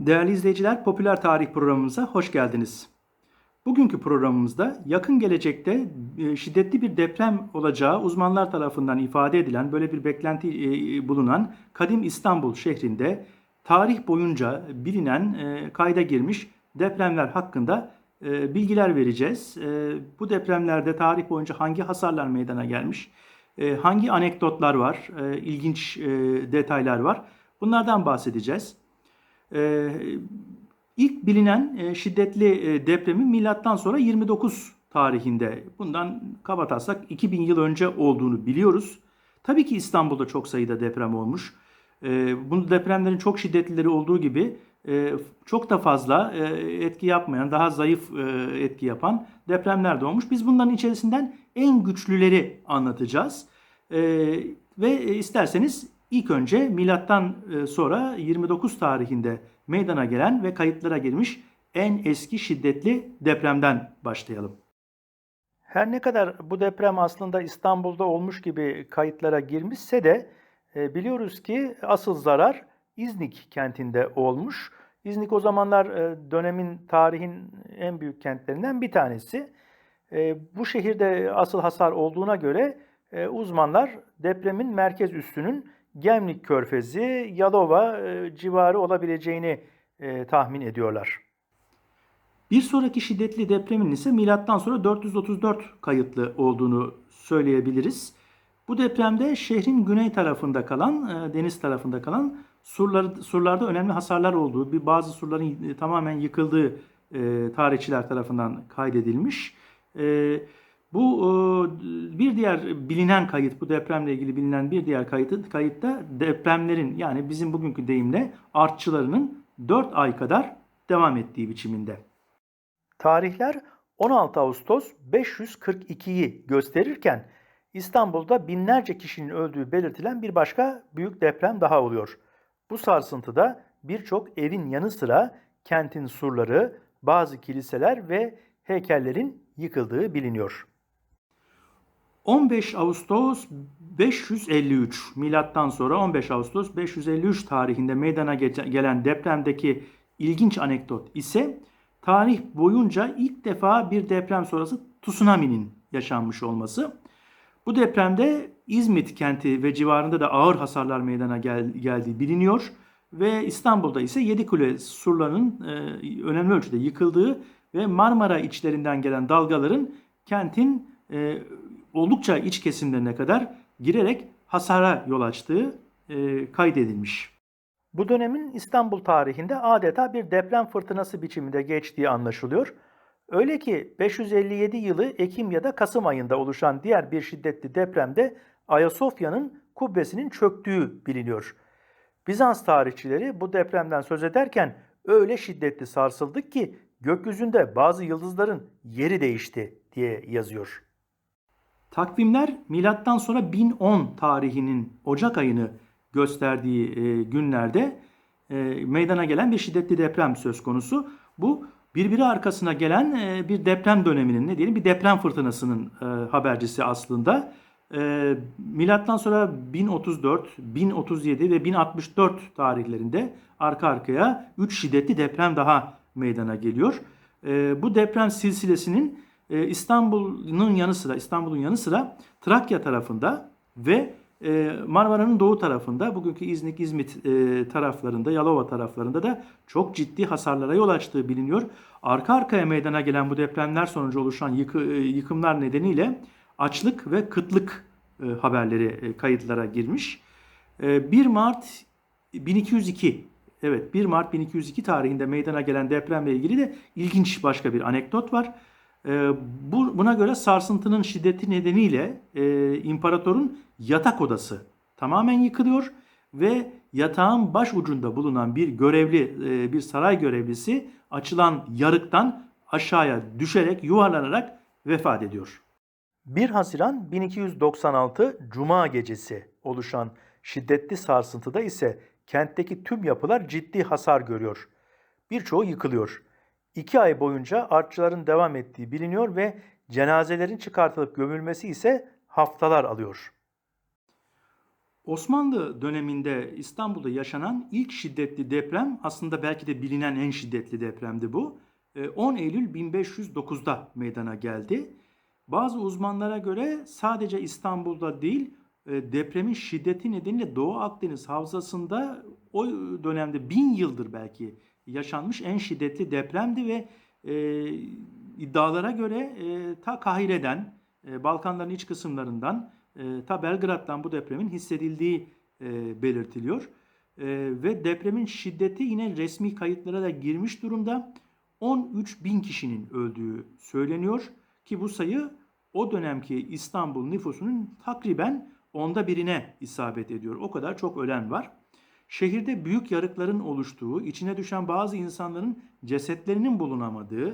Değerli izleyiciler, Popüler Tarih programımıza hoş geldiniz. Bugünkü programımızda yakın gelecekte e, şiddetli bir deprem olacağı uzmanlar tarafından ifade edilen, böyle bir beklenti e, bulunan Kadim İstanbul şehrinde tarih boyunca bilinen, e, kayda girmiş depremler hakkında bilgiler vereceğiz. Bu depremlerde tarih boyunca hangi hasarlar meydana gelmiş, hangi anekdotlar var, ilginç detaylar var bunlardan bahsedeceğiz. Ee, ilk bilinen e, şiddetli e, depremin milattan sonra 29 tarihinde bundan kabataslak 2000 yıl önce olduğunu biliyoruz. Tabii ki İstanbul'da çok sayıda deprem olmuş. Ee, bu depremlerin çok şiddetlileri olduğu gibi e, çok da fazla etki yapmayan, daha zayıf etki yapan depremler de olmuş. Biz bunların içerisinden en güçlüleri anlatacağız. Ee, ve isterseniz İlk önce milattan e, sonra 29 tarihinde meydana gelen ve kayıtlara girmiş en eski şiddetli depremden başlayalım. Her ne kadar bu deprem aslında İstanbul'da olmuş gibi kayıtlara girmişse de e, biliyoruz ki asıl zarar İznik kentinde olmuş. İznik o zamanlar e, dönemin tarihin en büyük kentlerinden bir tanesi. Bu şehirde asıl hasar olduğuna göre uzmanlar depremin merkez üssünün Gemlik Körfezi, Yalova e, civarı olabileceğini e, tahmin ediyorlar. Bir sonraki şiddetli depremin ise milattan sonra 434 kayıtlı olduğunu söyleyebiliriz. Bu depremde şehrin güney tarafında kalan, e, deniz tarafında kalan surlar, surlarda önemli hasarlar olduğu, bir bazı surların tamamen yıkıldığı e, tarihçiler tarafından kaydedilmiş. E, bu e, bir diğer bilinen kayıt, bu depremle ilgili bilinen bir diğer kayıt, kayıtta depremlerin yani bizim bugünkü deyimle artçılarının 4 ay kadar devam ettiği biçiminde. Tarihler 16 Ağustos 542'yi gösterirken İstanbul'da binlerce kişinin öldüğü belirtilen bir başka büyük deprem daha oluyor. Bu sarsıntıda birçok evin yanı sıra kentin surları, bazı kiliseler ve heykellerin yıkıldığı biliniyor. 15 Ağustos 553 milattan sonra 15 Ağustos 553 tarihinde meydana gelen depremdeki ilginç anekdot ise tarih boyunca ilk defa bir deprem sonrası tsunami'nin yaşanmış olması. Bu depremde İzmit kenti ve civarında da ağır hasarlar meydana gel, geldiği biliniyor ve İstanbul'da ise Yedikule surlarının e, önemli ölçüde yıkıldığı ve Marmara içlerinden gelen dalgaların kentin e, oldukça iç kesimlerine kadar girerek hasara yol açtığı e, kaydedilmiş. Bu dönemin İstanbul tarihinde adeta bir deprem fırtınası biçiminde geçtiği anlaşılıyor. Öyle ki 557 yılı Ekim ya da Kasım ayında oluşan diğer bir şiddetli depremde Ayasofya'nın kubbesinin çöktüğü biliniyor. Bizans tarihçileri bu depremden söz ederken öyle şiddetli sarsıldık ki gökyüzünde bazı yıldızların yeri değişti diye yazıyor. Takvimler milattan sonra 1010 tarihinin Ocak ayını gösterdiği e, günlerde e, meydana gelen bir şiddetli deprem söz konusu. Bu birbiri arkasına gelen e, bir deprem döneminin ne diyelim bir deprem fırtınasının e, habercisi aslında. E, milattan sonra 1034, 1037 ve 1064 tarihlerinde arka arkaya 3 şiddetli deprem daha meydana geliyor. E, bu deprem silsilesinin e, İstanbul'un yanı sıra İstanbul'un yanı sıra Trakya tarafında ve e, Marmara'nın doğu tarafında bugünkü İznik, İzmit e, taraflarında, Yalova taraflarında da çok ciddi hasarlara yol açtığı biliniyor. Arka arkaya meydana gelen bu depremler sonucu oluşan yıkı, e, yıkımlar nedeniyle açlık ve kıtlık e, haberleri e, kayıtlara girmiş. E, 1 Mart 1202 Evet 1 Mart 1202 tarihinde meydana gelen depremle ilgili de ilginç başka bir anekdot var. E, bu, buna göre sarsıntının şiddeti nedeniyle e, imparatorun yatak odası tamamen yıkılıyor ve yatağın baş ucunda bulunan bir görevli, e, bir saray görevlisi açılan yarıktan aşağıya düşerek, yuvarlanarak vefat ediyor. 1 Haziran 1296 Cuma gecesi oluşan şiddetli sarsıntıda ise kentteki tüm yapılar ciddi hasar görüyor. Birçoğu yıkılıyor. İki ay boyunca artçıların devam ettiği biliniyor ve cenazelerin çıkartılıp gömülmesi ise haftalar alıyor. Osmanlı döneminde İstanbul'da yaşanan ilk şiddetli deprem aslında belki de bilinen en şiddetli depremdi bu. Ee, 10 Eylül 1509'da meydana geldi. Bazı uzmanlara göre sadece İstanbul'da değil e, depremin şiddeti nedeniyle Doğu Akdeniz havzasında o dönemde bin yıldır belki yaşanmış en şiddetli depremdi ve e, iddialara göre e, ta Kahire'den, e, Balkanların iç kısımlarından, e, ta Belgrad'dan bu depremin hissedildiği e, belirtiliyor. E, ve depremin şiddeti yine resmi kayıtlara da girmiş durumda. 13 bin kişinin öldüğü söyleniyor ki bu sayı o dönemki İstanbul nüfusunun takriben onda birine isabet ediyor. O kadar çok ölen var. Şehirde büyük yarıkların oluştuğu, içine düşen bazı insanların cesetlerinin bulunamadığı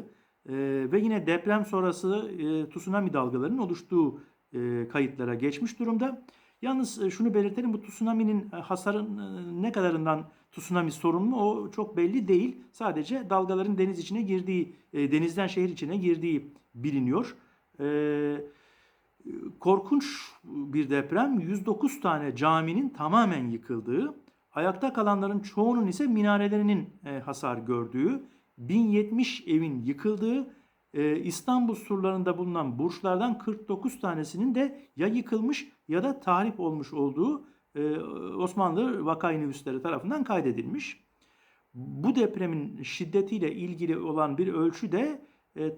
e, ve yine deprem sonrası e, tsunami dalgalarının oluştuğu e, kayıtlara geçmiş durumda. Yalnız e, şunu belirtelim bu tsunami'nin e, hasarın e, ne kadarından tsunami sorumlu o çok belli değil. Sadece dalgaların deniz içine girdiği, denizden şehir içine girdiği biliniyor. Korkunç bir deprem 109 tane caminin tamamen yıkıldığı, ayakta kalanların çoğunun ise minarelerinin e, hasar gördüğü, 1070 evin yıkıldığı, e, İstanbul surlarında bulunan burçlardan 49 tanesinin de ya yıkılmış ya da tahrip olmuş olduğu e, Osmanlı vakayı nüvüsleri tarafından kaydedilmiş. Bu depremin şiddetiyle ilgili olan bir ölçü de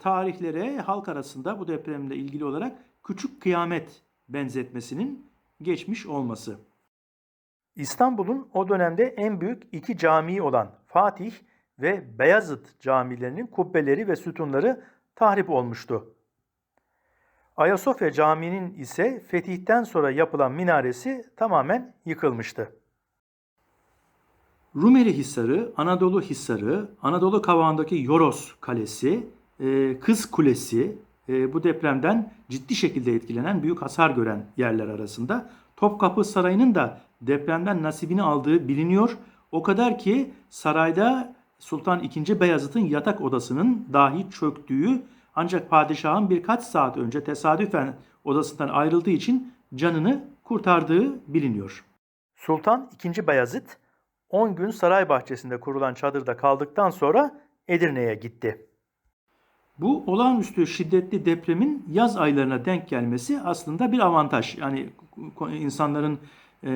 tarihlere halk arasında bu depremle ilgili olarak küçük kıyamet benzetmesinin geçmiş olması. İstanbul'un o dönemde en büyük iki camii olan Fatih ve Beyazıt camilerinin kubbeleri ve sütunları tahrip olmuştu. Ayasofya Camii'nin ise fetihten sonra yapılan minaresi tamamen yıkılmıştı. Rumeli Hisarı, Anadolu Hisarı, Anadolu Kavağı'ndaki Yoros Kalesi, e, Kız Kulesi e, bu depremden ciddi şekilde etkilenen, büyük hasar gören yerler arasında. Topkapı Sarayı'nın da depremden nasibini aldığı biliniyor. O kadar ki sarayda Sultan II. Beyazıt'ın yatak odasının dahi çöktüğü ancak padişahın birkaç saat önce tesadüfen odasından ayrıldığı için canını kurtardığı biliniyor. Sultan II. Beyazıt 10 gün saray bahçesinde kurulan çadırda kaldıktan sonra Edirne'ye gitti. Bu olağanüstü şiddetli depremin yaz aylarına denk gelmesi aslında bir avantaj. Yani insanların e,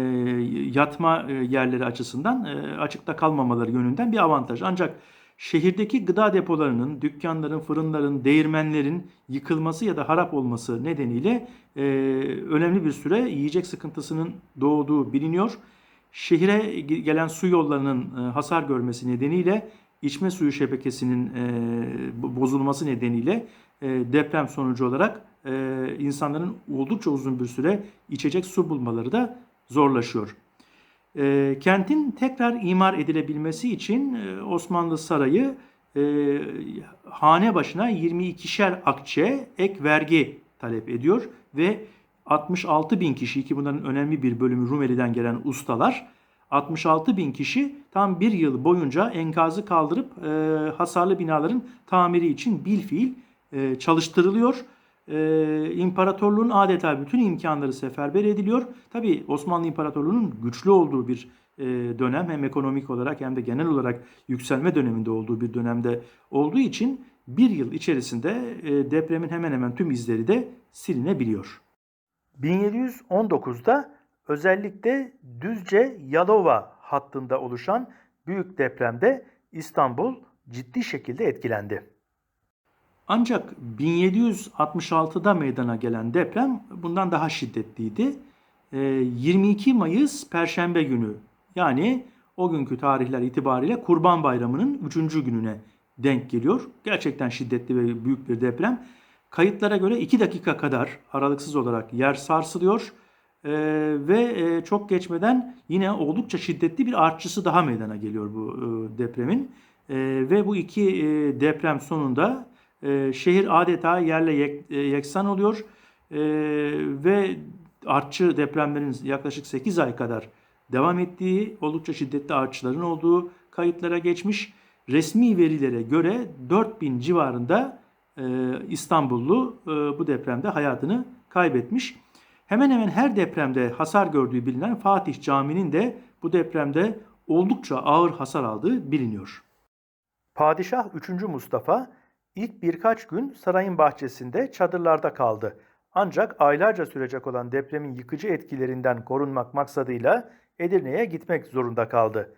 yatma e, yerleri açısından e, açıkta kalmamaları yönünden bir avantaj. Ancak şehirdeki gıda depolarının, dükkanların, fırınların, değirmenlerin yıkılması ya da harap olması nedeniyle e, önemli bir süre yiyecek sıkıntısının doğduğu biliniyor. Şehire gelen su yollarının e, hasar görmesi nedeniyle içme suyu şebekesinin e, bozulması nedeniyle e, deprem sonucu olarak e, insanların oldukça uzun bir süre içecek su bulmaları da zorlaşıyor. E, kentin tekrar imar edilebilmesi için e, Osmanlı Sarayı e, hane başına 22'şer akçe ek vergi talep ediyor ve 66 bin kişi ki bunların önemli bir bölümü Rumeli'den gelen ustalar 66 bin kişi tam bir yıl boyunca enkazı kaldırıp e, hasarlı binaların tamiri için bilfiil e, çalıştırılıyor. E, imparatorluğun adeta bütün imkanları seferber ediliyor. Tabi Osmanlı İmparatorluğu'nun güçlü olduğu bir e, dönem hem ekonomik olarak hem de genel olarak yükselme döneminde olduğu bir dönemde olduğu için bir yıl içerisinde e, depremin hemen hemen tüm izleri de silinebiliyor. 1719'da özellikle Düzce-Yalova hattında oluşan büyük depremde İstanbul ciddi şekilde etkilendi. Ancak 1766'da meydana gelen deprem bundan daha şiddetliydi. 22 ee, Mayıs Perşembe günü yani o günkü tarihler itibariyle Kurban Bayramı'nın 3. gününe denk geliyor. Gerçekten şiddetli ve büyük bir deprem. Kayıtlara göre 2 dakika kadar aralıksız olarak yer sarsılıyor. Ee, ve e, çok geçmeden yine oldukça şiddetli bir artçısı daha meydana geliyor bu e, depremin. E, ve bu iki e, deprem sonunda e, şehir adeta yerle yek, e, yeksan oluyor. E, ve artçı depremlerin yaklaşık 8 ay kadar devam ettiği, oldukça şiddetli artçıların olduğu kayıtlara geçmiş. Resmi verilere göre 4000 civarında e, İstanbullu e, bu depremde hayatını kaybetmiş. Hemen hemen her depremde hasar gördüğü bilinen Fatih Camii'nin de bu depremde oldukça ağır hasar aldığı biliniyor. Padişah 3. Mustafa ilk birkaç gün sarayın bahçesinde çadırlarda kaldı. Ancak aylarca sürecek olan depremin yıkıcı etkilerinden korunmak maksadıyla Edirne'ye gitmek zorunda kaldı.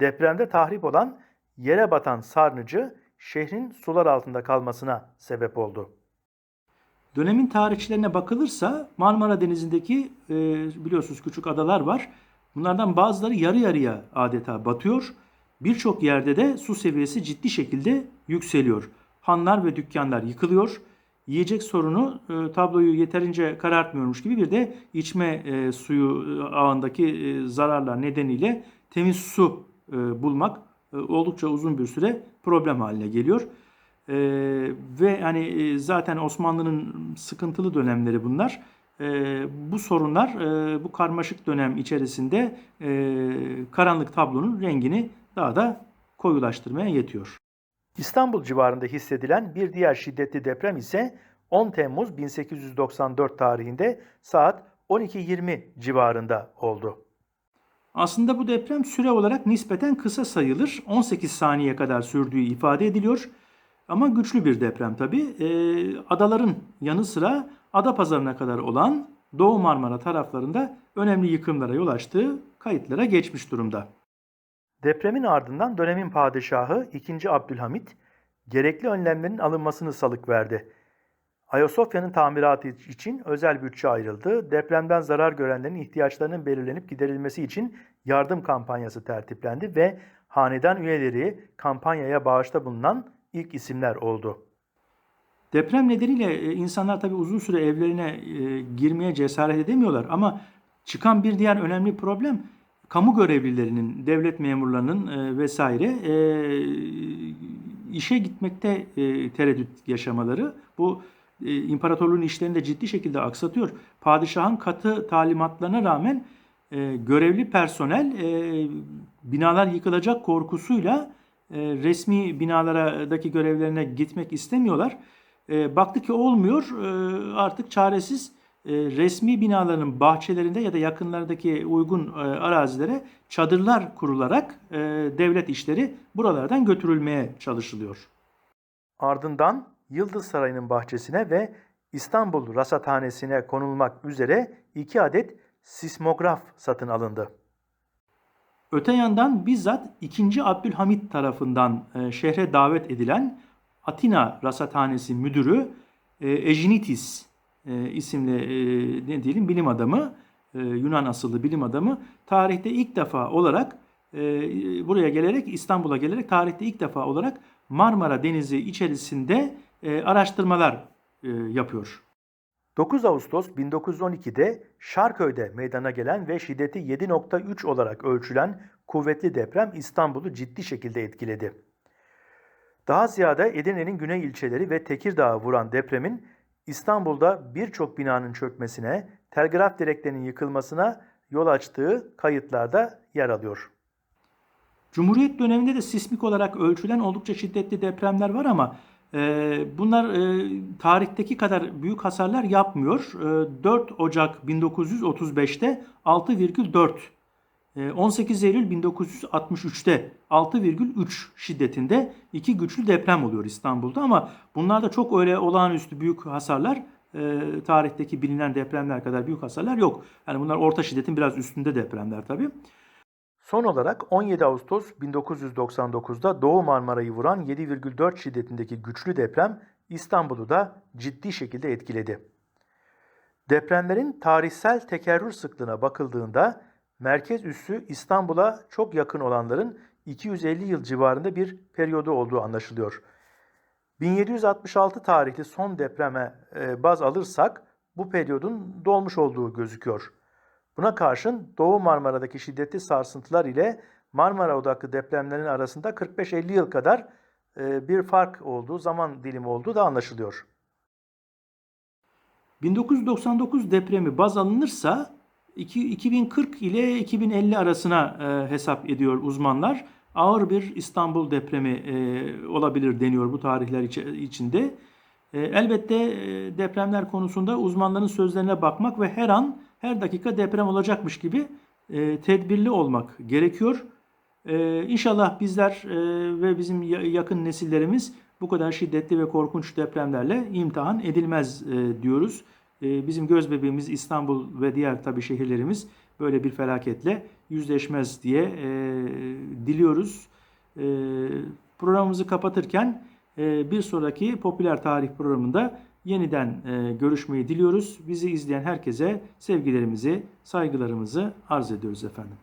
Depremde tahrip olan yere batan sarnıcı şehrin sular altında kalmasına sebep oldu. Dönemin tarihçilerine bakılırsa Marmara Denizi'ndeki e, biliyorsunuz küçük adalar var. Bunlardan bazıları yarı yarıya adeta batıyor. Birçok yerde de su seviyesi ciddi şekilde yükseliyor. Hanlar ve dükkanlar yıkılıyor. Yiyecek sorunu e, tabloyu yeterince karartmıyormuş gibi bir de içme e, suyu e, ağındaki e, zararlar nedeniyle temiz su e, bulmak e, oldukça uzun bir süre problem haline geliyor. E, ve hani e, zaten Osmanlı'nın sıkıntılı dönemleri bunlar. E, bu sorunlar e, bu karmaşık dönem içerisinde e, karanlık tablonun rengini daha da koyulaştırmaya yetiyor. İstanbul civarında hissedilen bir diğer şiddetli deprem ise 10 Temmuz 1894 tarihinde saat 12.20 civarında oldu. Aslında bu deprem süre olarak nispeten kısa sayılır. 18 saniye kadar sürdüğü ifade ediliyor. Ama güçlü bir deprem tabi. Ee, adaların yanı sıra Adapazarı'na kadar olan Doğu Marmara taraflarında önemli yıkımlara yol açtığı kayıtlara geçmiş durumda. Depremin ardından dönemin padişahı 2. Abdülhamit gerekli önlemlerin alınmasını salık verdi. Ayasofya'nın tamiratı için özel bütçe ayrıldı. Depremden zarar görenlerin ihtiyaçlarının belirlenip giderilmesi için yardım kampanyası tertiplendi ve hanedan üyeleri kampanyaya bağışta bulunan ilk isimler oldu. Deprem nedeniyle e, insanlar tabii uzun süre evlerine e, girmeye cesaret edemiyorlar ama çıkan bir diğer önemli problem kamu görevlilerinin, devlet memurlarının e, vesaire işe gitmekte tereddüt yaşamaları. Bu imparatorluğun işlerini de ciddi şekilde aksatıyor. Padişahın katı talimatlarına rağmen görevli personel binalar yıkılacak korkusuyla resmi binalardaki görevlerine gitmek istemiyorlar. E, baktı ki olmuyor e, artık çaresiz e, resmi binaların bahçelerinde ya da yakınlardaki uygun e, arazilere çadırlar kurularak e, devlet işleri buralardan götürülmeye çalışılıyor. Ardından Yıldız Sarayı'nın bahçesine ve İstanbul Rasathanesi'ne konulmak üzere iki adet sismograf satın alındı. Öte yandan bizzat 2. Abdülhamit tarafından e, şehre davet edilen Atina Rasathanesi Müdürü e, Ejinitis e, isimli e, ne diyelim bilim adamı, e, Yunan asıllı bilim adamı tarihte ilk defa olarak buraya gelerek İstanbul'a gelerek tarihte ilk defa olarak Marmara Denizi içerisinde araştırmalar yapıyor. 9 Ağustos 1912'de Şarköy'de meydana gelen ve şiddeti 7.3 olarak ölçülen kuvvetli deprem İstanbul'u ciddi şekilde etkiledi. Daha ziyade Edirne'nin güney ilçeleri ve Tekirdağ'ı vuran depremin İstanbul'da birçok binanın çökmesine, telgraf direklerinin yıkılmasına yol açtığı kayıtlarda yer alıyor. Cumhuriyet döneminde de sismik olarak ölçülen oldukça şiddetli depremler var ama e, bunlar e, tarihteki kadar büyük hasarlar yapmıyor. E, 4 Ocak 1935'te 6,4 18 ee, Eylül 1963'te 6,3 şiddetinde iki güçlü deprem oluyor İstanbul'da ama bunlarda çok öyle olağanüstü büyük hasarlar e, tarihteki bilinen depremler kadar büyük hasarlar yok. Yani bunlar orta şiddetin biraz üstünde depremler tabii. Son olarak 17 Ağustos 1999'da Doğu Marmara'yı vuran 7,4 şiddetindeki güçlü deprem İstanbul'u da ciddi şekilde etkiledi. Depremlerin tarihsel tekerrür sıklığına bakıldığında merkez üssü İstanbul'a çok yakın olanların 250 yıl civarında bir periyodu olduğu anlaşılıyor. 1766 tarihli son depreme e, baz alırsak bu periyodun dolmuş olduğu gözüküyor. Buna karşın Doğu Marmara'daki şiddetli sarsıntılar ile Marmara odaklı depremlerin arasında 45-50 yıl kadar e, bir fark olduğu, zaman dilimi olduğu da anlaşılıyor. 1999 depremi baz alınırsa 2040 ile 2050 arasına e, hesap ediyor uzmanlar. Ağır bir İstanbul depremi e, olabilir deniyor bu tarihler içinde. E, elbette e, depremler konusunda uzmanların sözlerine bakmak ve her an her dakika deprem olacakmış gibi e, tedbirli olmak gerekiyor. E, inşallah bizler e, ve bizim ya- yakın nesillerimiz bu kadar şiddetli ve korkunç depremlerle imtihan edilmez e, diyoruz. E, bizim göz bebeğimiz İstanbul ve diğer tabi şehirlerimiz böyle bir felaketle yüzleşmez diye e, diliyoruz. E, programımızı kapatırken e, bir sonraki popüler tarih programında yeniden e, görüşmeyi diliyoruz. Bizi izleyen herkese sevgilerimizi, saygılarımızı arz ediyoruz efendim.